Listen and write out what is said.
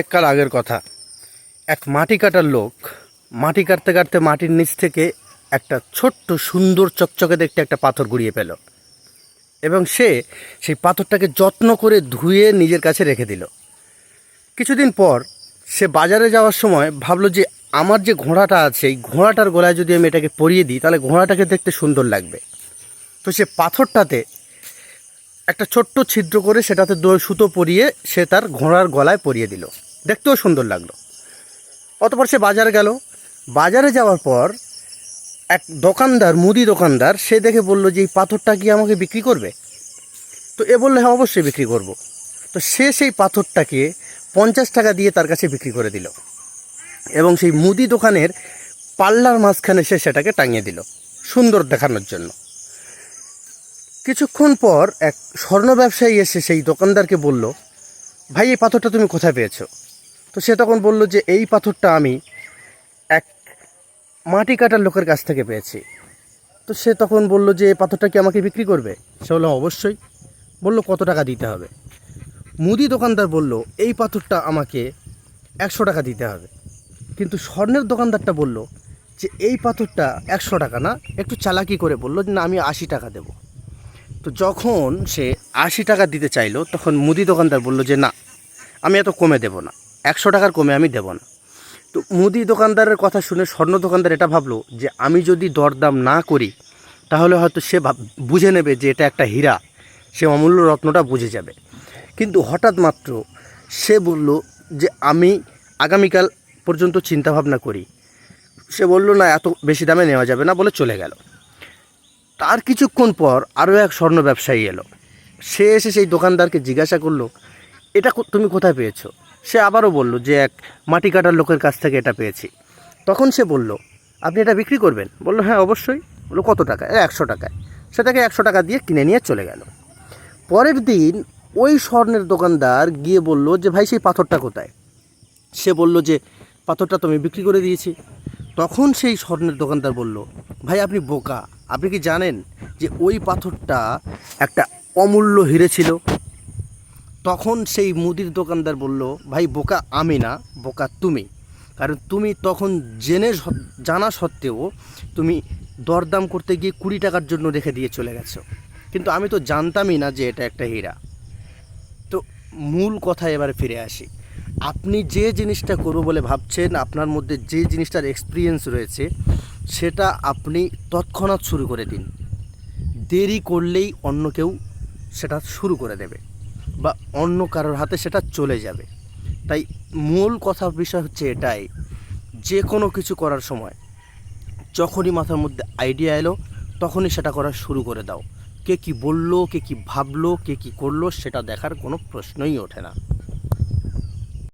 অনেককাল আগের কথা। এক মাটি কাটার লোক, মাটি কাটতে কাটতে মাটির নিচ থেকে একটা ছোট্ট সুন্দর চকচকে দেখতে একটা পাথর গুড়িয়ে পেল। এবং সে সেই পাথরটাকে যত্ন করে ধুয়ে নিজের কাছে রেখে দিল। কিছুদিন পর সে বাজারে যাওয়ার সময় ভাবলো যে আমার যে ঘোড়াটা আছে, এই ঘোড়াটার গলায় যদি আমি এটাকে পরিয়ে দিই, তাহলে ঘোড়াটাকে দেখতে সুন্দর লাগবে। তো সে পাথরটাতে একটা ছোট্ট ছিদ্র করে সেটাতে সুতো পরিয়ে সে তার ঘোড়ার গলায় পরিয়ে দিল। দেখতেও সুন্দর লাগল। অতপর সে বাজারে গেল। বাজারে যাওয়ার পর এক দোকানদার, মুদি দোকানদার, সে দেখে বলল যে, এই পাথরটা কি আমাকে বিক্রি করবে? তো এ বললে হ্যাঁ অবশ্যই বিক্রি করব। তো সে সেই পাথরটাকে পঞ্চাশ টাকা দিয়ে তার কাছে বিক্রি করে দিল এবং সেই মুদি দোকানের পাল্লার মাঝখানে সে সেটাকে টাঙিয়ে দিল, সুন্দর দেখানোর জন্য। কিছুক্ষণ পর এক স্বর্ণ ব্যবসায়ী এসে সেই দোকানদারকে বলল, ভাই, এই পাথরটা তুমি কোথায় পেয়েছ? তো সে তখন বলল যে, এই পাথরটা আমি এক মাটি কাটার লোকের কাছ থেকে পেয়েছি। তো সে তখন বলল যে, এই পাথরটা কি আমাকে বিক্রি করবে? সে বলল অবশ্যই। বলল, কত টাকা দিতে হবে? মুদি দোকানদার বলল, এই পাথরটা আমাকে একশো টাকা দিতে হবে। কিন্তু স্বর্ণের দোকানদারটা বলল যে, এই পাথরটা একশো টাকা না, একটু চালাকি করে বলল যে, না, আমি আশি টাকা দেবো। তো যখন সে আশি টাকা দিতে চাইলো, তখন মুদি দোকানদার বলল যে, না, আমি এত কমে দেব না। একশো টাকার কমে আমি দেব না। তো মুদি দোকানদারের কথা শুনে স্বর্ণ দোকানদার এটা ভাবলো যে আমি যদি দরদাম না করি, তাহলে হয়তো সে বুঝে নেবে যে এটা একটা হীরা। সে অমূল্য রত্নটা বুঝে যাবে। কিন্তু হঠাৎ মাত্র সে বলল যে আমি আগামীকাল পর্যন্ত চিন্তাভাবনা করি। সে বলল, না, এত বেশি দামে নেওয়া যাবে না, বলে চলে গেল। তার কিছুক্ষণ পর আরও এক স্বর্ণ ব্যবসায়ী এলো। সে এসে সেই দোকানদারকে জিজ্ঞাসা করল, এটা তুমি কোথায় পেয়েছ? সে আবারও বলল যে এক মাটি কাটার লোকের কাছ থেকে এটা পেয়েছি। তখন সে বলল, আপনি এটা বিক্রি করবেন? বলল হ্যাঁ অবশ্যই। বলল, কত টাকা একশো টাকায়। সেটাকে একশো টাকা দিয়ে কিনে নিয়ে চলে গেল। পরের দিন ওই স্বর্ণের দোকানদার গিয়ে বলল যে, ভাই, সেই পাথরটা কোথায়? সে বলল যে, পাথরটা তো আমি বিক্রি করে দিয়েছি। তখন সেই স্বর্ণের দোকানদার বলল, ভাই, আপনি বোকা। আপনি কি জানেন যে ওই পাথরটা একটা অমূল্য হিরে ছিল? তখন সেই মুদির দোকানদার বলল, ভাই, বোকা আমি না, বোকা তুমি। কারণ তুমি তখন জেনে জানা সত্ত্বেও তুমি দরদাম করতে গিয়ে কুড়ি টাকার জন্য রেখে দিয়ে চলে গেছো। কিন্তু আমি তো জানতামই না যে এটা একটা হীরা। তো মূল কথা এবার ফিরে আসি। আপনি যে জিনিসটা করব বলে ভাবছেন, আপনার মধ্যে যে জিনিসটার এক্সপিরিয়েন্স রয়েছে, সেটা আপনি তৎক্ষণাৎ শুরু করে দিন। দেরি করলেই অন্য কেউ সেটা শুরু করে দেবে। বা অন্য কারোর হাতে সেটা চলে যাবে। তাই মূল কথা বিষয় হচ্ছে এটাই, যে কোনো কিছু করার সময় যখনই মাথার মধ্যে আইডিয়া এলো, তখনই সেটা করা শুরু করে দাও। কে কি বলল, কে কি ভাবলো, কে কি করল, সেটা দেখার কোনো প্রশ্নই ওঠে না।